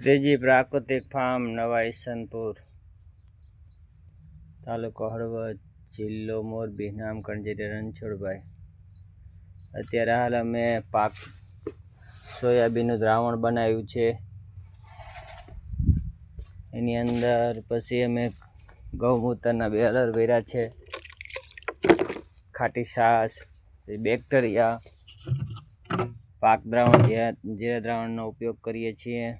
શ્રીજી પ્રાકૃતિક ફાર્મ, નવા ઈસનપુર તાલુકો હળવદ જિલ્લો મોરબી નામ કણજીરી રણછોડભાઈ. અત્યારે હાલ અમે પાક સોયાબીનનું દ્રાવણ બનાવ્યું છે. એની અંદર પછી અમે ગૌમૂત્રના બે અલર વેરા છે. ખાટી છાશ બેક્ટેરિયા, પાક દ્રાવણ જે દ્રાવણનો ઉપયોગ કરીએ છીએ.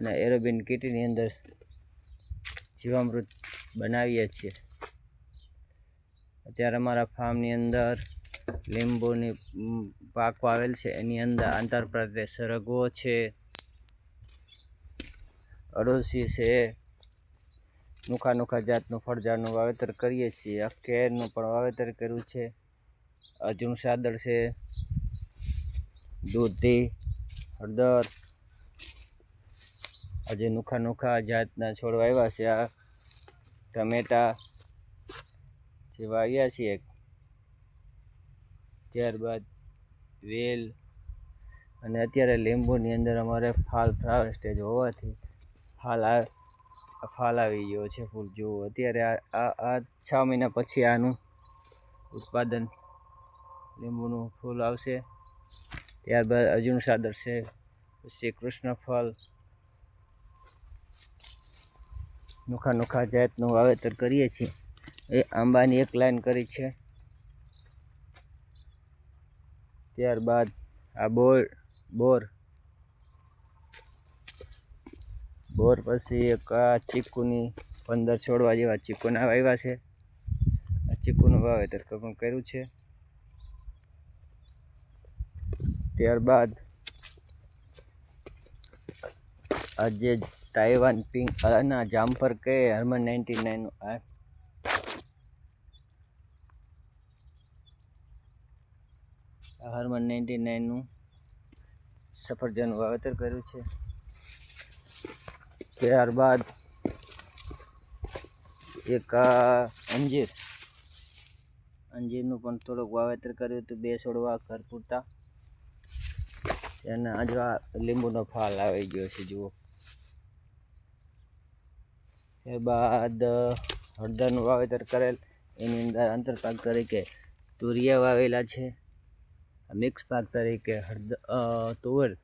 અને એરોબિન કીટની અંદર જીવામૃત બનાવીએ છીએ. અત્યારે અમારા ફાર્મની અંદર લીંબુની પાક વાવેલ છે. એની અંદર આંતરપ્રદેશ રગવો છે અડોશી છે, નોખા નોખા જાતનું ફળઝાડનું વાવેતર કરીએ છીએ. આ કેરનું પણ વાવેતર કર્યું છે. અર્જુન સાદર છે, દૂધી, હળદર આજે નોખા નોખા જાતના છોડ વાવ્યા છે. આ ટમેટા જે વાવ્યા છીએ. ત્યારબાદ વેલ અને અત્યારે લીંબુની અંદર અમારે ફાલ ફ્લાવર સ્ટેજ હોવાથી ફાલ આ ફાલ આવી ગયો છે ફૂલ. જુઓ અત્યારે આ આ છ મહિના પછી આનું ઉત્પાદન લીંબુનું ફૂલ આવશે. ત્યારબાદ અર્જુન સાદર છે. પછી કૃષ્ણ ફળ નોખા નોખા જાતનું વાવેતર કરીએ છીએ. એ આંબાની એક લાઈન કરી છે. ત્યારબાદ આ બોર બોર. બોર પછી એક આ ચીકુની પંદર છોડવા જેવા ચીકુના વાવ્યા છે. આ ચીકુનું વાવેતર પણ કર્યું છે. ત્યારબાદ આજે તાઇવાન પિંક ના જામફર કે હરમન નાઇન્ટી નાઇન આ હરમન નાઇન્ટી નાઇનનું સફરજન વાવેતર કર્યું છે. ત્યારબાદ એક અંજીર. અંજીરનું પણ થોડુંક વાવેતર કર્યું હતું, બે છોડવા ઘર પૂરતા. એના આજવા લીંબુનો ફાલ આવી ગયો છે, જુઓ. ત્યારબાદ હળદરનું વાવેતર કરેલ એની અંદર આંતરપાક તરીકે તુરિયા વાવેલા છે. મિક્સ પાક તરીકે હળદ અ, તુવેર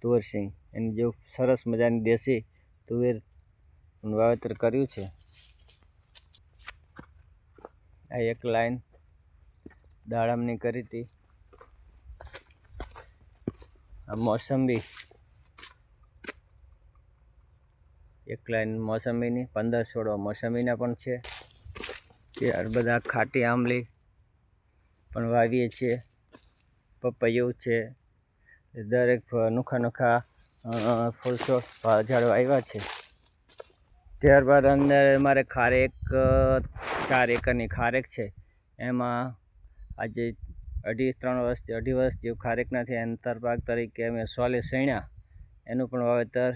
તુવેર સિંગ એની જેવું સરસ મજાની દેશી તુવેર વાવેતર કર્યું છે. આ એક લાઈન દાડમની કરી હતી. આ મોસંબી એક લાઈન મોસંબીની, પંદર છોડવા મોસંબીના પણ છે. ત્યારબાદ આ ખાટી આંબલી પણ વાવીએ છીએ. પપૈયું છે. દરેક નોખા નોખા ફૂલસો ફૂલ છોડ ઝાડ વાવ્યા છે ત્યારબાદ અંદર મારે ખારેક ચાર એકરની ખારેક છે. એમાં આજે અઢી, ત્રણ વર્ષથી અઢી વર્ષ જેવું ખારેક નથી અંતરપાક તરીકે અમે સોલે સીણ્યા એનું પણ વાવેતર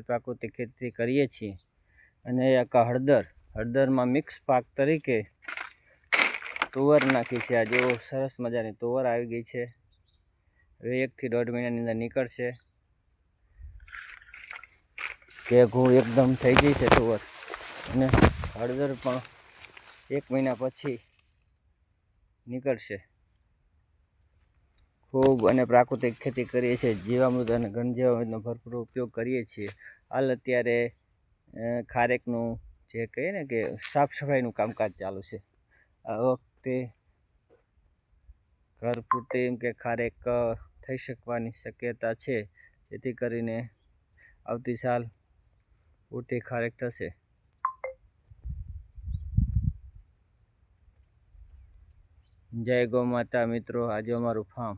પ્રાકૃતિક ખેતી કરીએ છીએ. અને એક હળદર, હળદરમાં મિક્સ પાક તરીકે તુવર નાખી છે. આ જો સરસ મજાની તુવર આવી ગઈ છે. હવે એકથી દોઢ મહિનાની અંદર નીકળશે. કે ઘઉં એકદમ થઈ ગઈ છે તુવર. અને હળદર પણ એક મહિના પછી નીકળશે. ખૂબ અને પ્રાકૃતિક ખેતી કરીએ છીએ. જીવામૃત અને ઘન જીવામૃતનો ભરપૂર ઉપયોગ કરીએ છીએ. હાલ અત્યારે ખારેકનું જે કહીએ ને કે સાફ સફાઈનું કામકાજ ચાલુ છે. આ વખતે ઘર પૂરતી એમ કે ખારેક થઈ શકવાની શક્યતા છે. જેથી કરીને આવતી સાલ પૂરતી ખારેક થશે. જય ગૌ માતા મિત્રો, આજે અમારું ફાર્મ